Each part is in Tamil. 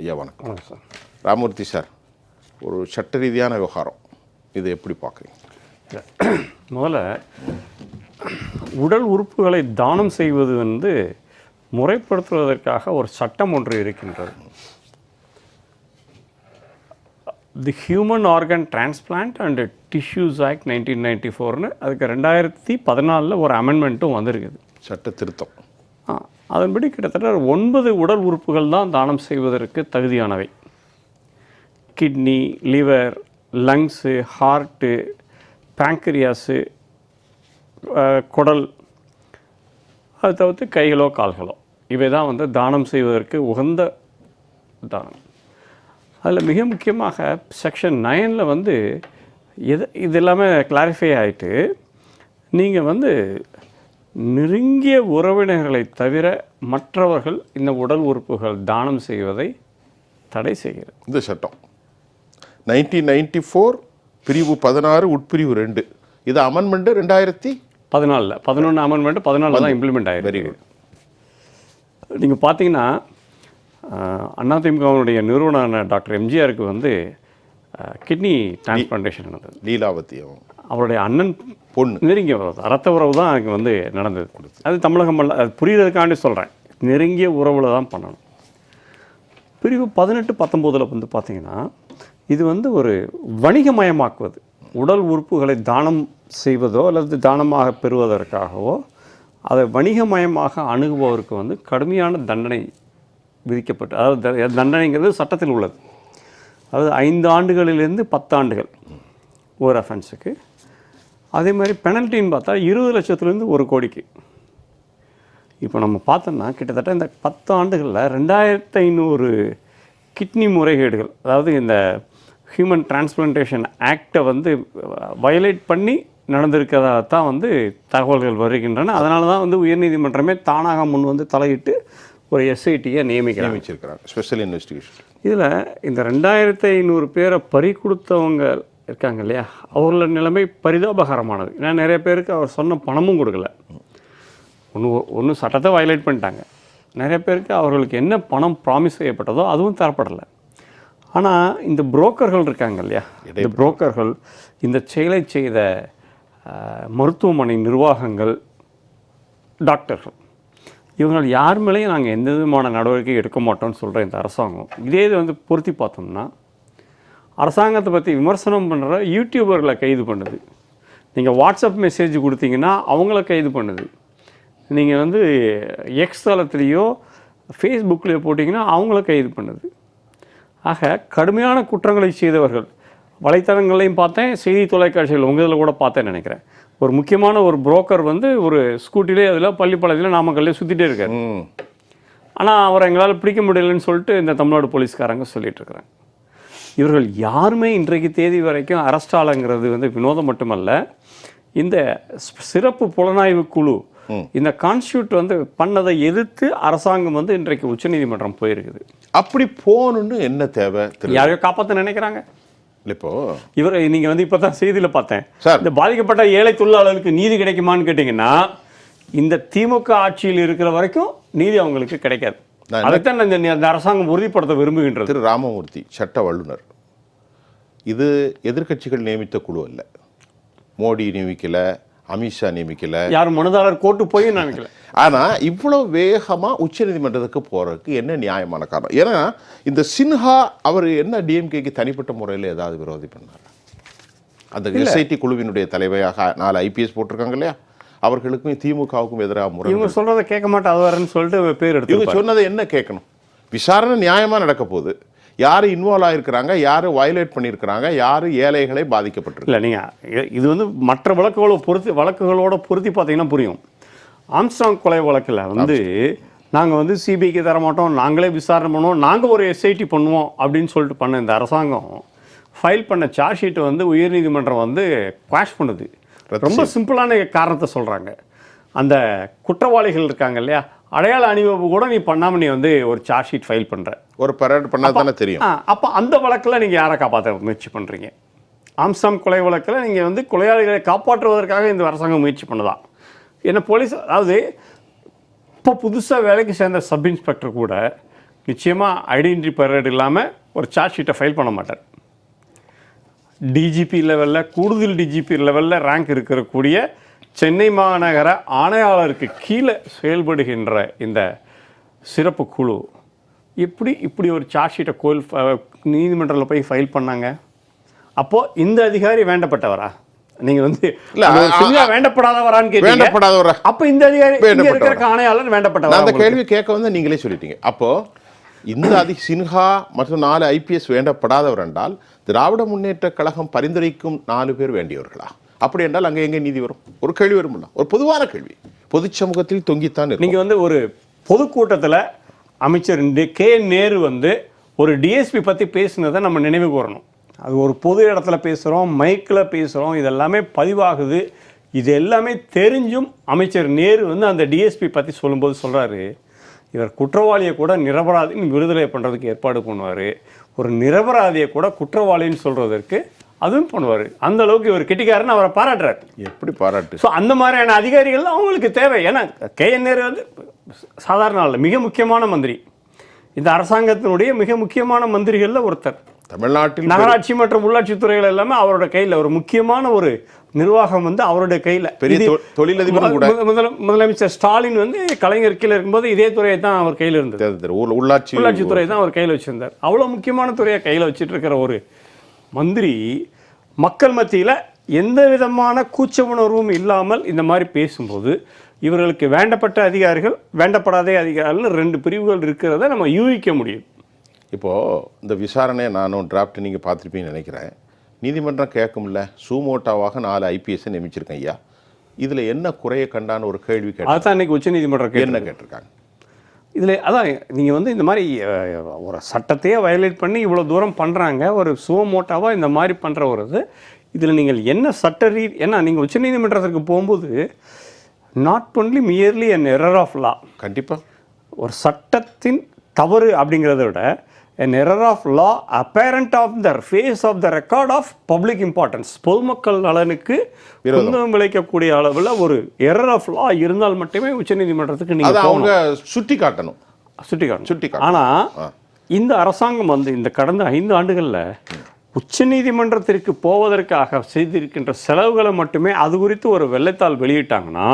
ஐயா வணக்கம். வணக்கம் சார். ராமூர்த்தி சார் ஒரு சட்ட ரீதியான விவகாரம். இதை எப்படி பார்க்குறீங்க? முதல்ல உடல் உறுப்புகளை தானம் செய்வது வந்து முறைப்படுத்துவதற்காக ஒரு சட்டம் ஒன்று இருக்கின்றது. The human organ transplant and tissues act nineteen ninety ஃபோர்னு அதுக்கு ரெண்டாயிரத்தி பதினாலில் ஒரு அமெண்ட்மெண்ட்டும் வந்திருக்குது. சட்ட திருத்தம். அதன்படி கிட்டத்தட்ட ஒன்பது உடல் உறுப்புகள் தான் தானம் செய்வதற்கு தகுதியானவை. Kidney liver lungs heart pancreas குடல் அது தவிர்த்து கைகளோ கால்களோ. இவை தான் வந்து தானம் செய்வதற்கு உகந்த தானம். அதில் மிக முக்கியமாக செக்ஷன் நைனில் வந்து எது இது எல்லாமே கிளாரிஃபை ஆகிட்டு நீங்கள் வந்து நெருங்கிய உறவினர்களை தவிர மற்றவர்கள் இந்த உடல் உறுப்புகள் தானம் செய்வதை தடை செய்கிறது. இந்த சட்டம். நைன்டீன் நைன்டி ஃபோர் பிரிவு பதினாறு உட்பிரிவு ரெண்டு. இது அமெண்ட்மெண்ட்டு ரெண்டாயிரத்தி பதினாலில். பதினொன்று அமெண்ட்மெண்ட் பதினாலில் தான் இம்ப்ளிமெண்ட் ஆயிருக்கு. வெரி குட் நீங்கள் பார்த்தீங்கன்னா அஹ், அதிமுகவினுடைய நிறுவனரான டாக்டர் எம்ஜிஆருக்கு வந்து கிட்னி டிரான்ஸ்பிளான்டேஷன் நடந்தது. லீலாவத்தியம் அவருடைய அண்ணன் பொண்ணு. நெருங்கிய உறவு ரத்த உறவு தான் எனக்கு வந்து நடந்தது. அது தமிழகம் அல்ல அது புரியுறதுக்காண்டி சொல்கிறேன் நெருங்கிய உறவில் தான் பண்ணணும். பிரிவு பதினெட்டு பத்தொம்போதில் வந்து பார்த்தீங்கன்னா இது வந்து ஒரு வணிகமயமாக்குவது. உடல் உறுப்புகளை தானம் செய்வதோ அல்லது தானமாக பெறுவதற்காகவோ அதை வணிகமயமாக அணுகுபவருக்கு வந்து கடுமையான தண்டனை விதிக்கப்பட்டு அதாவது தண்டனைங்கிறது சட்டத்தில் உள்ளது. அதாவது ஐந்து ஆண்டுகளிலிருந்து பத்தாண்டுகள் ஒரு அஃபென்ஸுக்கு அதே மாதிரி பெனல்ட்டின்னு பார்த்தா இருபது லட்சத்துலேருந்து ஒரு கோடிக்கு. இப்போ நம்ம பார்த்தோம்னா கிட்டத்தட்ட இந்த பத்து ஆண்டுகளில் ரெண்டாயிரத்து ஐநூறு கிட்னி முறைகேடுகள் அதாவது இந்த ஹியூமன் டிரான்ஸ்பிளான்டேஷன் ஆக்டை வந்து வயலேட் பண்ணி நடந்திருக்கிறதா தான் வந்து தகவல்கள் வருகின்றன. அதனால தான் வந்து உயர்நீதிமன்றமே தானாக முன் வந்து தலையிட்டு ஒரு எஸ்ஐடியை நியமிக்கிறாங்க. நியமிச்சிருக்கிறாங்க. ஸ்பெஷல் இன்வெஸ்டிகேஷன் இதில் இந்த ரெண்டாயிரத்தி ஐநூறு பேரை பறி கொடுத்தவங்க இருக்காங்க இல்லையா? அவர்களோட நிலைமை பரிதாபகரமானது. ஏன்னா நிறைய பேருக்கு அவர் சொன்ன பணமும் கொடுக்கல. ஒன்று ஒன்று சட்டத்தை வயலேட் பண்ணிட்டாங்க. நிறைய பேருக்கு அவர்களுக்கு என்ன பணம் ப்ராமிஸ் செய்யப்பட்டதோ அதுவும் தரப்படலை. ஆனால் இந்த புரோக்கர்கள் இருக்காங்க இல்லையா? இந்த புரோக்கர்கள் இந்த செயலை செய்த மருத்துவமனை நிர்வாகங்கள் டாக்டர்கள் இவங்கள் யார் மேலேயும் நாங்கள் எந்த விதமான நடவடிக்கை எடுக்க மாட்டோம்னு சொல்கிற இந்த அரசாங்கம் இதே இது வந்து பொருத்தி பார்த்தோம்னா அரசாங்கத்தை பற்றி விமர்சனம் பண்ணுற யூடியூபர்களை கைது பண்ணுது. நீங்கள் வாட்ஸ்அப் மெசேஜ் கொடுத்தீங்கன்னா அவங்கள கைது பண்ணுது. நீங்கள் வந்து எக்ஸ் தளத்துலேயோ ஃபேஸ்புக்லேயோ போட்டிங்கன்னா அவங்கள கைது பண்ணுது. ஆக கடுமையான குற்றங்களை செய்தவர்கள் வலைத்தளங்களையும் பார்த்தேன் செய்தி தொலைக்காட்சிகள் உங்கள் இதில் கூட பார்த்தேன்னு நினைக்கிறேன். ஒரு முக்கியமான ஒரு புரோக்கர் வந்து ஒரு ஸ்கூட்டிலே அதில் பள்ளிப்பாளையத்தில் நாமக்கல்லே சுற்றிட்டே இருக்காரு. ஆனால் அவரை எங்களால் பிடிக்க முடியலன்னு சொல்லிட்டு இந்த தமிழ்நாடு போலீஸ்காரங்க சொல்லிட்டு இருக்கிறாங்க. இவர்கள் யாருமே இன்றைக்கு தேதி வரைக்கும் அரெஸ்ட் ஆளுங்கிறது வந்து வினோதம் மட்டுமல்ல. இந்த சிறப்பு புலனாய்வு குழு இந்த கான்ஸ்டியூட் வந்து பண்ணதை எதிர்த்து அரசாங்கம் வந்து இன்றைக்கு உச்சநீதிமன்றம் போயிருக்குது. அப்படி போகணுன்னு என்ன தேவை யாரையோ காப்பாற்ற நினைக்கிறாங்க. இப்போ. இவர் நீங்கள் வந்து இப்போ தான் செய்தியில் பார்த்தேன். சார். இந்த பாதிக்கப்பட்ட ஏழை தொழிலாளர்களுக்கு நீதி கிடைக்குமான்னு கேட்டிங்கன்னா இந்த திமுக ஆட்சியில் இருக்கிற வரைக்கும் நீதி அவங்களுக்கு கிடைக்காது. அதைத்தான் இந்த இந்த அரசாங்கம் உறுதிப்படுத்த விரும்புகின்றது. திரு ராமமூர்த்தி சட்ட வல்லுனர் இது எதிர்க்கட்சிகள் நியமித்த குழு அல்ல. மோடி நியமிக்கல அமித்ஷா நியமிக்கல. யாரும் மனுதாரர் கோர்ட்டு போய் நினைக்கல ஆனா இவ்வளவு வேகமா உச்சநீதிமன்றத்துக்கு போறதுக்கு என்ன நியாயமான காரணம்? ஏன்னா இந்த சின்ஹா அவர் என்ன டிஎம்கேக்கு தனிப்பட்ட முறையில் ஏதாவது விரோதி பண்ணார்? அந்த எஸ்ஐடி குழுவினுடைய தலைவையாக நாலு ஐபிஎஸ் போட்டிருக்காங்க இல்லையா? அவர்களுக்கும் திமுகவுக்கும் எதிராக முறை இவங்க சொல்றதை கேட்க மாட்டேன் அது வரேன்னு சொல்லிட்டு பேர் இவங்க எடுத்து சொன்னதை என்ன கேட்கணும்? விசாரணை நியாயமா நடக்க போகுது யாரு இன்வால்வ் ஆயிருக்கிறாங்க யாரு வயலேட் பண்ணியிருக்கிறாங்க யாரு ஏழைகளை பாதிக்கப்பட்டிருக்கு? இல்லை நீங்கள் இது வந்து மற்ற வழக்குகளோட பொருத்தி வழக்குகளோட பொருத்தி பார்த்தீங்கன்னா புரியும். ஆம்ஸ்ட்ராங் கொலை வழக்கில் வந்து நாங்கள் வந்து சிபிஐக்கு தர மாட்டோம் நாங்களே விசாரணை பண்ணுவோம் நாங்கள் ஒரு எஸ்ஐடி பண்ணுவோம் அப்படின்னு சொல்லிட்டு பண்ண இந்த அரசாங்கம் ஃபைல் பண்ண சார்ஜ் ஷீட்டை வந்து உயர்நீதிமன்றம் வந்து குவாஷ் பண்ணுது. ரொம்ப சிம்பிளான காரணத்தை சொல்கிறாங்க அந்த குற்றவாளிகள் இருக்காங்க இல்லையா? அடையாள அணிவகுப்பு கூட நீ பண்ணாமல் நீ வந்து ஒரு சார்ஜ் ஷீட் ஃபைல் பண்ணுற ஒரு பரேட் பண்ணா தானே தெரியும். அப்போ அந்த வழக்கில் நீங்கள் யாரை காப்பாற்ற முயற்சி பண்ணுறீங்க ஆம்ஸ்டாம் கொலை வழக்கில் நீங்கள் வந்து கொலையாளிகளை காப்பாற்றுவதற்காக இந்த அரசாங்கம் முயற்சி பண்ணுதா? என்ன போலீஸ் அதாவது இப்போ புதுசாக வேலைக்கு சேர்ந்த சப் இன்ஸ்பெக்டர் கூட நிச்சயமாக ஐடென்டிட்டி பரேட் இல்லாமல் ஒரு சார்ஜ் ஷீட்டை ஃபைல் பண்ண மாட்டார். டிஜிபி லெவலில் கூடுதல் டிஜிபி லெவலில் ரேங்க் இருக்கக்கூடிய சென்னை மாநகர ஆணையாளருக்கு கீழே செயல்படுகின்ற இந்த சிறப்பு குழு எப்படி இப்படி ஒரு சார்ஜ் ஷீட்டை கோயில் நீதிமன்றத்தில் போய் ஃபைல் பண்ணாங்க? அப்போது இந்த அதிகாரி வேண்டப்பட்டவரா? நீங்கள் வந்து வேண்டப்படாதவரான்னு வேண்டப்படாதவரா? அப்போ இந்த அதிகாரி வேண்டப்பட்டவரா. இருக்கிற ஆணையாளர் நான் அந்த வேண்டப்பட்டவரா கேள்வி கேட்க வந்து நீங்களே சொல்லிட்டீங்க. அப்போ இந்த அதி சின்ஹா மற்றும் நாலு ஐபிஎஸ் வேண்டப்படாதவர் என்றால் திராவிட முன்னேற்ற கழகம் பரிந்துரைக்கும் நாலு பேர் வேண்டியவர்களா? அப்படி என்றால் அங்கே எங்கே நீதி வரும்? ஒரு கேள்வி வரும்ல ஒரு பொதுவான கேள்வி. பொது சமூகத்தில் தொங்கித்தான் நீங்கள் வந்து ஒரு பொதுக்கூட்டத்தில் அமைச்சர் கே நேரு வந்து ஒரு டிஎஸ்பி பற்றி பேசினதை நம்ம நினைவு கூறணும். அது ஒரு பொது இடத்துல பேசுகிறோம் மைக்கில் பேசுகிறோம் இதெல்லாமே பதிவாகுது. இது எல்லாமே தெரிஞ்சும் அமைச்சர் நேரு வந்து அந்த டிஎஸ்பி பற்றி சொல்லும்போது சொல்கிறாரு இவர் குற்றவாளியை கூட நிரபராதின்னு விடுதலை பண்ணுறதுக்கு ஏற்பாடு பண்ணுவார். ஒரு நிரபராதியை கூட குற்றவாளின்னு சொல்கிறதற்கு அதுவும் பண்ணுவார். அந்த அளவுக்கு இவர் கெட்டிக்காரன்னு அவரை பாராட்டுறாரு. எப்படி பாராட்டு? ஸோ அந்த மாதிரியான அதிகாரிகள் அவங்களுக்கு தேவை. ஏன்னா கேஎன் நேரு வந்து சாதாரண ஆள் மிக முக்கியமான மந்திரி. இந்த அரசாங்கத்தினுடைய மிக முக்கியமான மந்திரிகளில் ஒருத்தர். தமிழ்நாட்டில் நகராட்சி மற்றும் உள்ளாட்சி துறைகள் எல்லாமே அவரோட கையில். ஒரு முக்கியமான ஒரு நிர்வாகம் வந்து அவருடைய கையில். பெரிய தொ- தொழிலதிபரும் கூட. முதல முதலமைச்சர் ஸ்டாலின் வந்து கலைஞர் கீழே இருக்கும்போது இதே துறையை தான் அவர் கையில் இருந்தது. தெரு- தெரு, உள்ள- உள்ளாட்சி உள்ளாட்சித்துறை தான் அவர் கையில் வச்சிருந்தார். அவ்வளோ முக்கியமான துறையை கையில் வச்சிட்டு இருக்கிற ஒரு மந்திரி மக்கள் மத்தியில் எந்த விதமான கூச்ச உணர்வும் இல்லாமல் இந்த மாதிரி பேசும்போது இவர்களுக்கு வேண்டப்பட்ட அதிகாரிகள் வேண்டப்படாத அதிகாரிகள் ரெண்டு பிரிவுகள் இருக்கிறத நம்ம யூகிக்க முடியும். இப்போ இந்த விசாரணையை நானும் டிராஃப்ட் நீங்க பார்த்துருப்பீங்கன்னு நினைக்கிறேன். நீதிமன்றம் கேட்கும்ல சூமோட்டாவாக நாலு ஐபிஎஸ் நியமிச்சிருக்கேன் ஐயா. இதுல என்ன குறைய கண்டான்னு ஒரு கேள்வி கேட்டேன். அதுதான் இன்னைக்கு உச்சநீதிமன்றம் கேட்டு என்ன கேட்டிருக்காங்க? இதில் அதான் நீங்கள் வந்து இந்த மாதிரி ஒரு சட்டத்தையே வயலேட் பண்ணி இவ்வளோ தூரம் பண்ணுறாங்க ஒரு சுவமோட்டாவாக இந்த மாதிரி பண்ணுற ஒரு இது இதில் நீங்கள் என்ன சட்ட ரீ ஏன்னா நீங்கள் உச்சநீதிமன்றத்திற்கு போகும்போது not only merely an error of law கண்டிப்பா. ஒரு சட்டத்தின் தவறு அப்படிங்கிறத விட an error of law apparent of the face of the record of public importance. பொதுமக்கள் நலனுக்கு குந்தம் விளைக்கக்கூடிய அளவில் ஒரு எரர் ஆஃப் லா இருந்தால் மட்டுமே உச்சநீதிமன்றத்துக்கு நீங்கள் அவங்க சுட்டி காட்டணும் சுட்டி காட்டணும் சுட்டி ஆனால் இந்த அரசாங்கம் வந்து இந்த கடந்த ஐந்து ஆண்டுகளில் உச்சநீதிமன்றத்திற்கு போவதற்காக செய்திருக்கின்ற செலவுகளை மட்டுமே அது குறித்து ஒரு வெள்ளைத்தாள் வெளியிட்டாங்கன்னா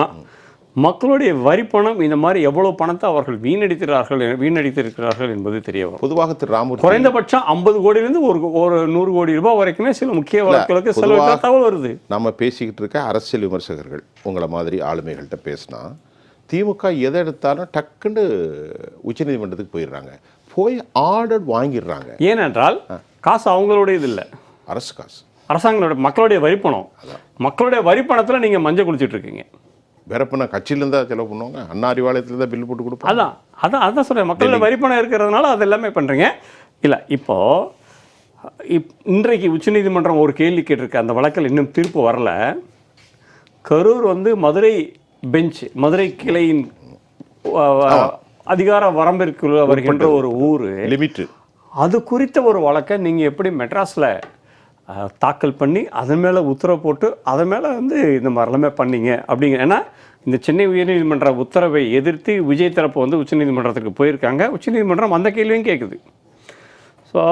மக்களுடைய வரி பணம் இந்த மாதிரி எவ்வளவு பணத்தை அவர்கள் வீணடிக்கிறார்கள் வீணடித்திருக்கிறார்கள் என்பது தெரிய வரும். பொதுவாக திரு ராமூர்த்தி குறைந்தபட்சம் ஐம்பது கோடியிலிருந்து ஒரு ஒரு நூறு கோடி ரூபாய் வரைக்குமே சில முக்கிய வழக்குகளுக்கு பொதுவா- தகவல் வருது. நம்ம பேசிக்கிட்டு இருக்க அரசியல் விமர்சகர்கள் உங்களை மாதிரி ஆளுமைகள்கிட்ட பேசினா திமுக எதை எடுத்தாலும் டக்குன்னு உச்சநீதிமன்றத்துக்கு போயிடுறாங்க. போய் ஆர்டர் வாங்கிடுறாங்க. ஏனென்றால் காசு அவங்களுடைய இது இல்லை. அரசு காசு. அரசாங்களோட மக்களுடைய வரிப்பணம். மக்களுடைய வரிப்பணத்தில் நீங்கள் மஞ்சள் குளிச்சிட்டு இருக்கீங்க. வேறப்ப கட்சியிலேருந்து தான் செலவு பண்ணுவாங்க அண்ணா அறிவாலயத்தில் தான் பில் போட்டு கொடுப்பாங்க. அதான் அதான் அதான் சொல்கிறேன் மக்களோட வரிப்பணம் இருக்கிறதுனால அது எல்லாமே பண்ணுறீங்க இல்லை இப்போது இப் இன்றைக்கு உச்சநீதிமன்றம் ஒரு கேள்வி கேட்டிருக்கு. அந்த வழக்கில் இன்னும் தீர்ப்பு வரல. கரூர் வந்து மதுரை பெஞ்ச் மதுரை கிளையின் அதிகார வரம்பிற்குள்ள வருகின்ற ஒரு ஊர். லிமிட்டு அது குறித்த ஒரு வழக்கை நீங்கள் எப்படி மெட்ராஸில் தாக்கல் பண்ணி அதன் மேலே உத்தரவு போட்டு அதன் மேலே வந்து இந்த மாதிரிலாமே பண்ணீங்க அப்படிங்க ஏன்னா இந்த சென்னை உயர்நீதிமன்ற உத்தரவை எதிர்த்து விஜய் தரப்பு வந்து உச்சநீதிமன்றத்துக்கு போயிருக்காங்க. உச்சநீதிமன்றம் அந்த கேள்வியும் கேட்குது ஸோ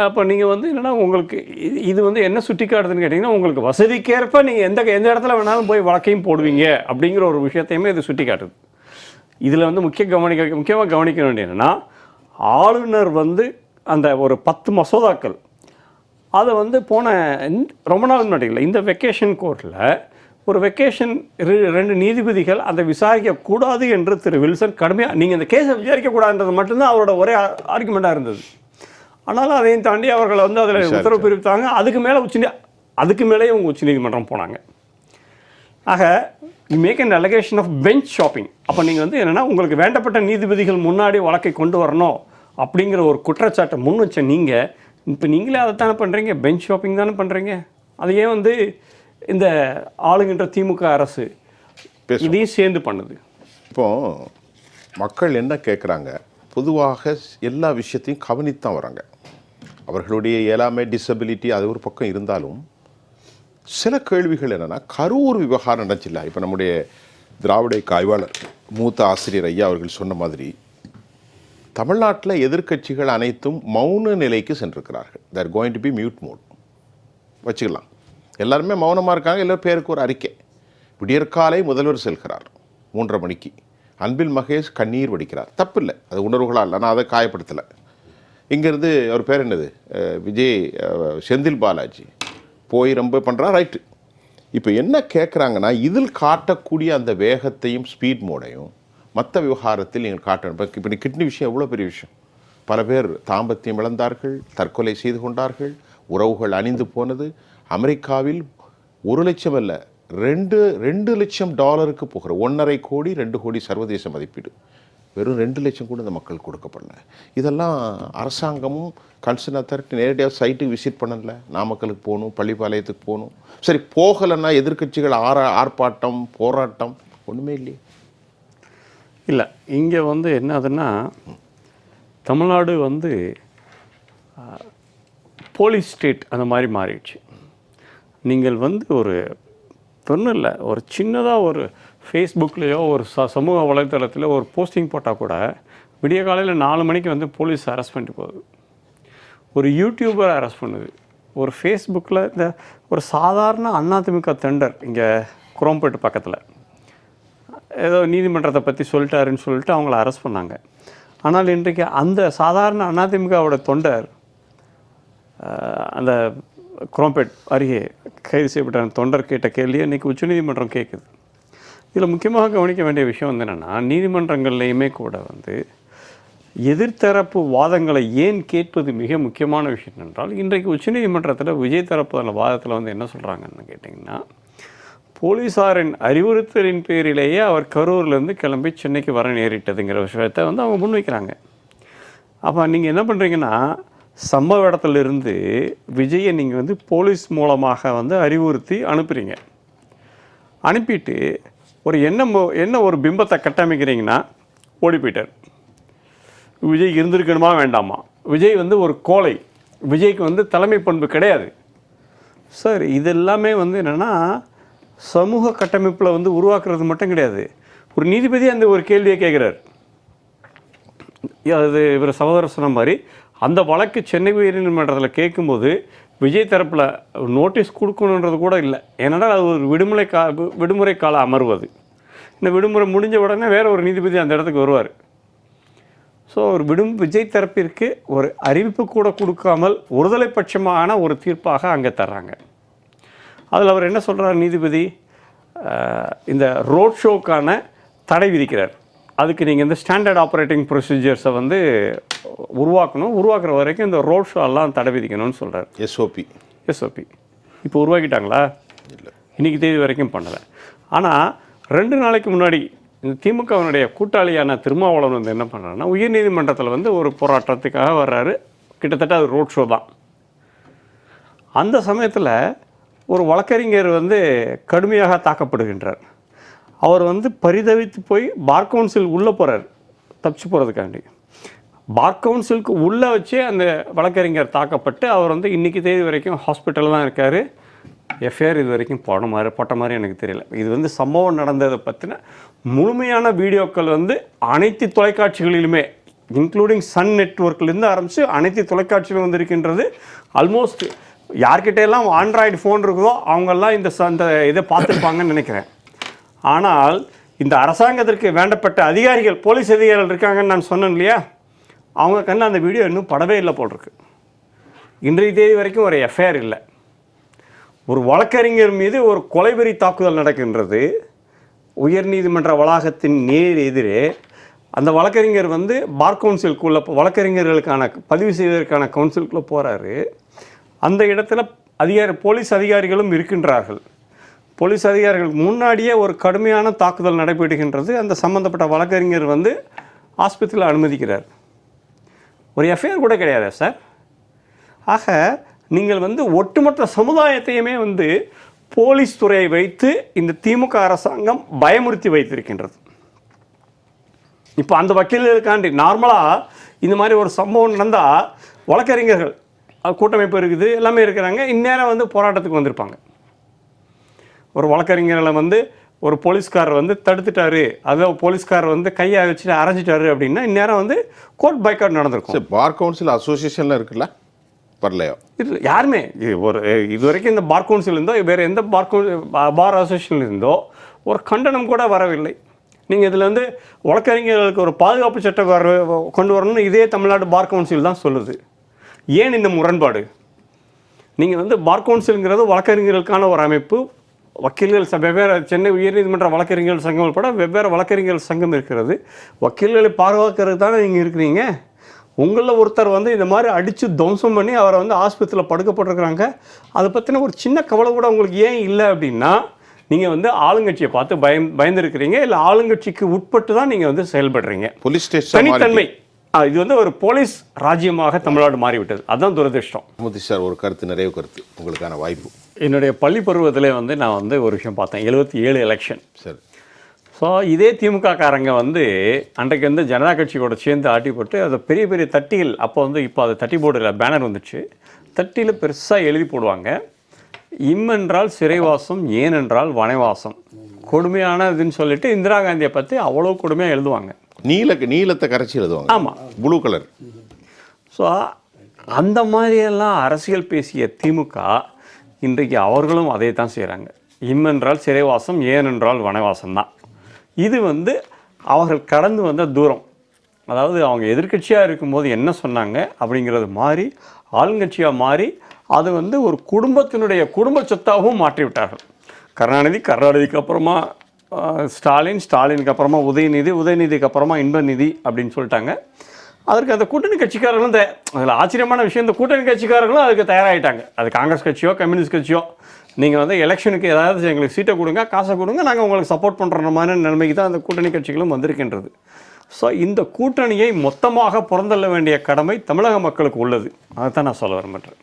அப்போ நீங்கள் வந்து என்னென்னா உங்களுக்கு இது- இது வந்து என்ன சுட்டி காட்டுதுன்னு கேட்டிங்கன்னா உங்களுக்கு வசதிக்கேற்ப நீங்கள் எந்த எந்த இடத்துல வேணாலும் போய் வழக்கையும் போடுவீங்க அப்படிங்கிற ஒரு விஷயத்தையுமே இது சுட்டி காட்டுது இதில் வந்து முக்கிய கவனிக்க முக்கியமாக கவனிக்க வேண்டியது என்னென்னா ஆளுநர் வந்து அந்த ஒரு பத்து மசோதாக்கள் அதை வந்து போன ரொம்ப நாள் முன்னாடி இல்லை இந்த வெக்கேஷன் கோர்ட்டில் ஒரு வெக்கேஷன் ரெண்டு நீதிபதிகள் அதை விசாரிக்கக்கூடாது என்று திரு வில்சன் கடுமையாக நீங்கள் இந்த கேஸை விசாரிக்கக்கூடாதுன்றது மட்டும்தான் அவரோட ஒரே ஆர்குமெண்ட்டாக இருந்தது. ஆனாலும் அதையும் தாண்டி அவர்களை வந்து அதில் உத்தரவு பிரித்தாங்க அதுக்கு மேலே உச்ச அதுக்கு மேலேயே உங்கள் உச்சநீதிமன்றம் போனாங்க. ஆக you make an allocation of bench shopping அப்போ நீங்கள் வந்து என்னென்னா உங்களுக்கு வேண்டப்பட்ட நீதிபதிகள் முன்னாடி வழக்கை கொண்டு வரணும் அப்படிங்கிற ஒரு குற்றச்சாட்டை முன் வச்ச நீங்கள் இப்போ நீங்களே அதை தானே பண்ணுறீங்க பெஞ்ச் ஷாப்பிங் தானே பண்ணுறீங்க அது ஏன் வந்து இந்த ஆளுகின்ற திமுக அரசு. இதையும் சேர்ந்து பண்ணுது. இப்போ மக்கள் என்ன கேட்குறாங்க பொதுவாக எல்லா விஷயத்தையும் கவனித்தான் வராங்க. அவர்களுடைய இயலாமை டிசபிலிட்டி அது ஒரு பக்கம் இருந்தாலும் சில கேள்விகள் என்னன்னா கரூர் விவகாரம் நடந்துச்சுல்ல? இப்போ நம்முடைய திராவிட காய்வாளர் மூத்த ஆசிரியர் ஐயா அவர்கள் சொன்ன மாதிரி தமிழ்நாட்டில் எதிர்க்கட்சிகள் அனைத்தும் மௌன நிலைக்கு சென்றிருக்கிறார்கள். They're going to be mute mode வச்சுக்கலாம். எல்லாருமே மௌனமாக இருக்காங்க எல்லோரும் பேருக்கு ஒரு அறிக்கை. விடியற்காலை முதல்வர் செல்கிறார் மூன்றரை மணிக்கு. அன்பில் மகேஷ் கண்ணீர் வடிக்கிறார். தப்பில்லை அது உணர்வுகளால் நான் அதை காயப்படுத்தலை. இங்கேருந்து அவர் பேர் என்னது? விஜய் செந்தில் பாலாஜி. போய் ரொம்ப பண்ணுறா ரைட்டு. இப்போ என்ன கேட்குறாங்கன்னா இதில் காட்டக்கூடிய அந்த வேகத்தையும் ஸ்பீட் மோடையும் மற்ற விவகாரத்தில் நீங்கள் காட்டணும். இப்போ இப்போ கிட்னி விஷயம் எவ்வளோ பெரிய விஷயம்? பல பேர் தாம்பத்தியம் இழந்தார்கள் தற்கொலை செய்து கொண்டார்கள் உறவுகள் அணிந்து போனது. அமெரிக்காவில் ஒரு லட்சம் அல்ல ரெண்டு ரெண்டு லட்சம் டாலருக்கு போகிற ஒன்றரை கோடி ரெண்டு கோடி சர்வதேச மதிப்பீடு. வெறும் ரெண்டு லட்சம் கூட இந்த மக்கள் கொடுக்கப்படல. இதெல்லாம் அரசாங்கமும் கன்சர்ன் அத்தாரிட்டி நேரடியாக சைட்டுக்கு விசிட் பண்ணல. நாமக்கலுக்கு போகணும் பள்ளிப்பாளையத்துக்கு போகணும். சரி போகலைன்னா எதிர்க்கட்சிகள் ஆர ஆர்ப்பாட்டம் போராட்டம் ஒன்றுமே இல்லையே. இல்லை இங்கே வந்து என்னதுன்னா தமிழ்நாடு வந்து போலீஸ் ஸ்டேட் அந்த மாதிரி மாறிடுச்சு. நீங்கள் வந்து ஒரு ஒன்றும் இல்லை ஒரு சின்னதாக ஒரு ஃபேஸ்புக்லேயோ ஒரு ச சமூக வலைத்தளத்தில் ஒரு போஸ்டிங் போட்டால் கூட விடிய காலையில் நாலு மணிக்கு வந்து போலீஸ் அரெஸ்ட் பண்ணிட்டு போகுது. ஒரு யூடியூபரை அரெஸ்ட் பண்ணுது. ஒரு ஃபேஸ்புக்கில் இந்த ஒரு சாதாரண அதிமுக தெண்டர் இங்கே குரோம்பேட்டு பக்கத்தில். ஏதோ நீதிமன்றத்தை பற்றி சொல்லிட்டாருன்னு சொல்லிட்டு அவங்கள அரெஸ்ட் பண்ணாங்க. ஆனால் இன்றைக்கு அந்த சாதாரண அதிமுகவோட தொண்டர் அந்த குரோம்பேட் அருகே கைது செய்யப்பட்ட அந்த தொண்டர் கேட்ட கேள்வியை இன்றைக்கி உச்சநீதிமன்றம் கேட்குது இதில் முக்கியமாக கவனிக்க வேண்டிய விஷயம் வந்து என்னென்னா நீதிமன்றங்கள்லையுமே கூட வந்து எதிர்த்தரப்பு வாதங்களை ஏன் கேட்பது மிக முக்கியமான விஷயம் என்றால் இன்றைக்கு உச்சநீதிமன்றத்தில் விஜய் தரப்பு அந்த வாதத்தில் வந்து என்ன சொல்கிறாங்கன்னு கேட்டிங்கன்னா போலீஸாரின் அறிவுறுத்தலின் பேரிலேயே அவர் கரூர்லேருந்து கிளம்பி சென்னைக்கு வர நேரிட்டதுங்கிற விஷயத்தை வந்து அவங்க முன்வைக்கிறாங்க. அப்போ நீங்கள் என்ன பண்ணுறீங்கன்னா சம்பவ இடத்துல இருந்து விஜயை நீங்கள் வந்து போலீஸ் மூலமாக வந்து அறிவுறுத்தி அனுப்புகிறீங்க அனுப்பிட்டு ஒரு என்ன மோ- என்ன ஒரு பிம்பத்தை கட்டமைக்கிறீங்கன்னா ஓடி போயிட்டார். விஜய் இருந்திருக்கணுமா வேண்டாமா? விஜய் வந்து ஒரு கோழை. விஜய்க்கு வந்து தலைமை பண்பு கிடையாது. சார் இது எல்லாமே வந்து என்னென்னா சமூக கட்டமைப்பில் வந்து உருவாக்குறது மட்டும் கிடையாது. ஒரு நீதிபதி அந்த ஒரு கேள்வியை கேட்குறார். அது இவர் சகோதரர் சொன்ன மாதிரி அந்த வழக்கு சென்னை உயர்நீதிமன்றத்தில் கேட்கும்போது விஜய் தரப்பில் நோட்டீஸ் கொடுக்கணுன்றது கூட இல்லை. ஏன்னா அது ஒரு விடுமுறை கா விடுமுறை கால அமர்வு அது. இந்த விடுமுறை முடிஞ்ச உடனே வேறு ஒரு நீதிபதி அந்த இடத்துக்கு வருவார். ஸோ ஒரு விடும் விஜய் தரப்பிற்கு ஒரு அறிவிப்பு கூட கொடுக்காமல் ஒருதலை பட்சமான ஒரு தீர்ப்பாக அங்கே தர்றாங்க. அதில் அவர் என்ன சொல்றார் நீதிபதி? இந்த ரோட் ஷோக்கான தடை விதிக்கிறார். அதுக்கு நீங்கள் இந்த ஸ்டாண்டர்ட் ஆப்ரேட்டிங் ப்ரொசீஜர்ஸை வந்து உருவாக்கணும். உருவாக்குற வரைக்கும் இந்த ரோட் ஷோ எல்லாம் தடை விதிக்கணும்னு சொல்கிறார் எஸ்ஓபி எஸ்ஓபி இப்போ உருவாக்கிட்டாங்களா? இல்லை. இன்னைக்கு தேதி வரைக்கும் பண்ணலை. ஆனால் ரெண்டு நாளைக்கு முன்னாடி இந்த திமுகவினுடைய கூட்டாளியான திருமாவளவன் வந்து என்ன பண்ணுறாருன்னா உயர்நீதிமன்றத்தில் வந்து ஒரு போராட்டத்துக்காக வர்றாரு. கிட்டத்தட்ட அது ரோட் ஷோ தான். அந்த சமயத்தில் ஒரு வழக்கறிஞர் வந்து கடுமையாக தாக்கப்படுகின்றார். அவர் வந்து பரிதவித்து போய் பார் கவுன்சில் உள்ளே போகிறார் தப்பிச்சு போகிறதுக்காண்டி பார் கவுன்சிலுக்கு உள்ளே வச்சே அந்த வழக்கறிஞர் தாக்கப்பட்டு அவர் வந்து இன்றைக்கி தேதி வரைக்கும் ஹாஸ்பிட்டலில் தான் இருக்கார். எஃப்ஐஆர் இது வரைக்கும் போன மாதிரி போட்ட மாதிரி எனக்கு தெரியல. இது வந்து சம்பவம் நடந்ததை பற்றின முழுமையான வீடியோக்கள் வந்து அனைத்து தொலைக்காட்சிகளிலுமே இன்க்ளூடிங் சன் நெட்ஒர்க்லேருந்து ஆரம்பித்து அனைத்து தொலைக்காட்சியிலும் வந்திருக்கின்றது. ஆல்மோஸ்ட் யார்கிட்ட எல்லாம் ஆண்ட்ராய்டு ஃபோன் இருக்குதோ அவங்கெல்லாம் இந்த அந்த இதை பார்த்துருப்பாங்கன்னு நினைக்கிறேன். ஆனால் இந்த அரசாங்கத்திற்கு வேண்டப்பட்ட அதிகாரிகள் போலீஸ் அதிகாரிகள் இருக்காங்கன்னு நான் சொன்னேன் இல்லையா? அவங்க கண்ணு அந்த வீடியோ இன்னும் படவே இல்லை போல் இருக்கு இன்றைய தேதி வரைக்கும் ஒரு எஃப்ஐஆர் இல்லை. ஒரு வழக்கறிஞர் மீது ஒரு கொலைவெறி தாக்குதல் நடக்கின்றது. உயர்நீதிமன்ற வளாகத்தின் நேர் எதிரே அந்த வழக்கறிஞர் வந்து பார் கவுன்சிலுக்குள்ளே வழக்கறிஞர்களுக்கான பதிவு செய்வதற்கான கவுன்சிலுக்குள்ளே போகிறாரு அந்த இடத்துல அதிகாரி போலீஸ் அதிகாரிகளும் இருக்கின்றார்கள். போலீஸ் அதிகாரிகளுக்கு முன்னாடியே ஒரு கடுமையான தாக்குதல் நடைபெறுகின்றது. அந்த சம்பந்தப்பட்ட வழக்கறிஞர் வந்து ஆஸ்பத்திரியில் அனுமதிக்கிறார். ஒரு எஃப்ஐஆர் கூட கிடையாதா சார்? ஆக நீங்கள் வந்து ஒட்டுமொத்த சமுதாயத்தையுமே வந்து போலீஸ் துறையை வைத்து இந்த திமுக அரசாங்கம் பயமுறுத்தி வைத்திருக்கின்றது. இப்போ அந்த வக்கீல்களுக்காண்டி நார்மலாக இந்த மாதிரி ஒரு சம்பவம் நடந்தால் வழக்கறிஞர்கள் கூட்டமைப்பு இருக்குது எல்லாமே இருக்கிறாங்க. இந்நேரம் வந்து போராட்டத்துக்கு வந்திருப்பாங்க. ஒரு வழக்கறிஞர்களை வந்து ஒரு போலீஸ்காரர் வந்து தடுத்துட்டாரு. அதை போலீஸ்காரர் வந்து கையை வச்சுட்டு அரைஞ்சிட்டாரு அப்படின்னா இந்நேரம் வந்து கோர்ட் பைக்காட் நடந்திருக்கும். பார் கவுன்சில் அசோசியேஷன்லாம் இருக்குல்ல? வரலையோ? இது யாருமே. இது ஒரு இது வரைக்கும் இந்த பார் கவுன்சில் இருந்தோ வேறு எந்த பார் பார் அசோசியேஷன் இருந்தோ ஒரு கண்டனம் கூட வரவில்லை. நீங்கள் இதில் வந்து வழக்கறிஞர்களுக்கு ஒரு பாதுகாப்பு சட்டம் வர கொண்டு வரணும்னு இதே தமிழ்நாடு பார் கவுன்சில் தான் சொல்லுது. ஏன் இந்த முரண்பாடு? நீங்கள் வந்து பார் கவுன்சிலுங்கிறது வழக்கறிஞர்களுக்கான ஒரு அமைப்பு. வக்கீல்கள் ச வெவ்வேறு சென்னை உயர்நீதிமன்ற வழக்கறிஞர்கள் சங்கம் உட்பட வெவ்வேறு வழக்கறிஞர்கள் சங்கம் இருக்கிறது. வக்கீல்களை பாதுகாக்கிறது தானே நீங்கள் இருக்கிறீங்க? உங்களில் ஒருத்தர் வந்து இந்த மாதிரி அடித்து துவம்சம் பண்ணி அவரை வந்து ஆஸ்பத்திரியில் படுக்கப்பட்டிருக்கிறாங்க. அதை பற்றின ஒரு சின்ன கவலை கூட உங்களுக்கு ஏன் இல்லை அப்படின்னா நீங்கள் வந்து ஆளுங்கட்சியை பார்த்து பயம் பயந்துருக்கிறீங்க. இல்லை ஆளுங்கட்சிக்கு உட்பட்டு தான் நீங்கள் வந்து செயல்படுறீங்க. போலீஸ் ஸ்டேஷன் தனித்தன்மை. இது வந்து ஒரு போலீஸ் ராஜ்யமாக தமிழ்நாடு மாறிவிட்டது. அதுதான் துரதிருஷ்டம். முதி சார் ஒரு கருத்து நிறைய கருத்து உங்களுக்கான வாய்ப்பு. என்னுடைய பள்ளி பருவத்திலே வந்து நான் வந்து ஒரு விஷயம் பார்த்தேன். எழுபத்தி ஏழு எலெக்ஷன் சரி. ஸோ இதே திமுக காரங்க வந்து அன்றைக்கு வந்து ஜனதா கட்சியோட சேர்ந்து ஆட்டி போட்டு அதை பெரிய பெரிய தட்டிகள் அப்போ வந்து இப்போ அது தட்டி போர்டில் பேனர் வந்துச்சு. தட்டியில் பெருசாக எழுதி போடுவாங்க. இம் என்றால் சிறைவாசம் ஏன் என்றால் வனவாசம். கொடுமையானதுன்னு சொல்லிட்டு இந்திரா காந்தியை பற்றி அவ்வளோ கொடுமையாக எழுதுவாங்க. நீல நீலத்தை கரைச்சி எழுதுவாங்க. ஆமாம் ப்ளூ கலர் ஸோ அந்த மாதிரியெல்லாம் அரசியல் பேசிய திமுக இன்றைக்கு அவர்களும் அதை தான் செய்கிறாங்க இம் என்றால் சிறைவாசம் ஏன் என்றால் வனவாசம் தான். இது வந்து அவர்கள் கடந்து வந்த தூரம். அதாவது அவங்க எதிர்க்கட்சியாக இருக்கும்போது என்ன சொன்னாங்க அப்படிங்கிறது மாறி ஆளுங்கட்சியாக மாறி அது வந்து ஒரு குடும்பத்தினுடைய குடும்ப சொத்தாகவும் மாற்றி விட்டார்கள் கருணாநிதி கருணாநிதிக்கு அப்புறமா ஸ்டாலின் ஸ்டாலினுக்கு அப்புறமா உதயநிதி உதயநிதிக்கு அப்புறமா இன்பநிதி அப்படின்னு சொல்லிட்டாங்க. அதற்கு அந்த கூட்டணி கட்சிக்காரர்களும் தே அதில் ஆச்சரியமான விஷயம் இந்த கூட்டணி கட்சிக்காரர்களும் அதுக்கு தயாராகிட்டாங்க அது காங்கிரஸ் கட்சியோ கம்யூனிஸ்ட் கட்சியோ நீங்கள் வந்து எலெக்ஷனுக்கு ஏதாவது எங்களுக்கு சீட்டை கொடுங்க காசை கொடுங்க நாங்கள் உங்களுக்கு சப்போர்ட் பண்ணுற மாதிரி நிலைமைக்கு தான் அந்த கூட்டணி கட்சிகளும் வந்திருக்கின்றது. ஸோ இந்த கூட்டணியை மொத்தமாக புறந்தள்ள வேண்டிய கடமை தமிழக மக்களுக்கு உள்ளது. அதை தான் நான் சொல்ல விரும்புகிறேன்.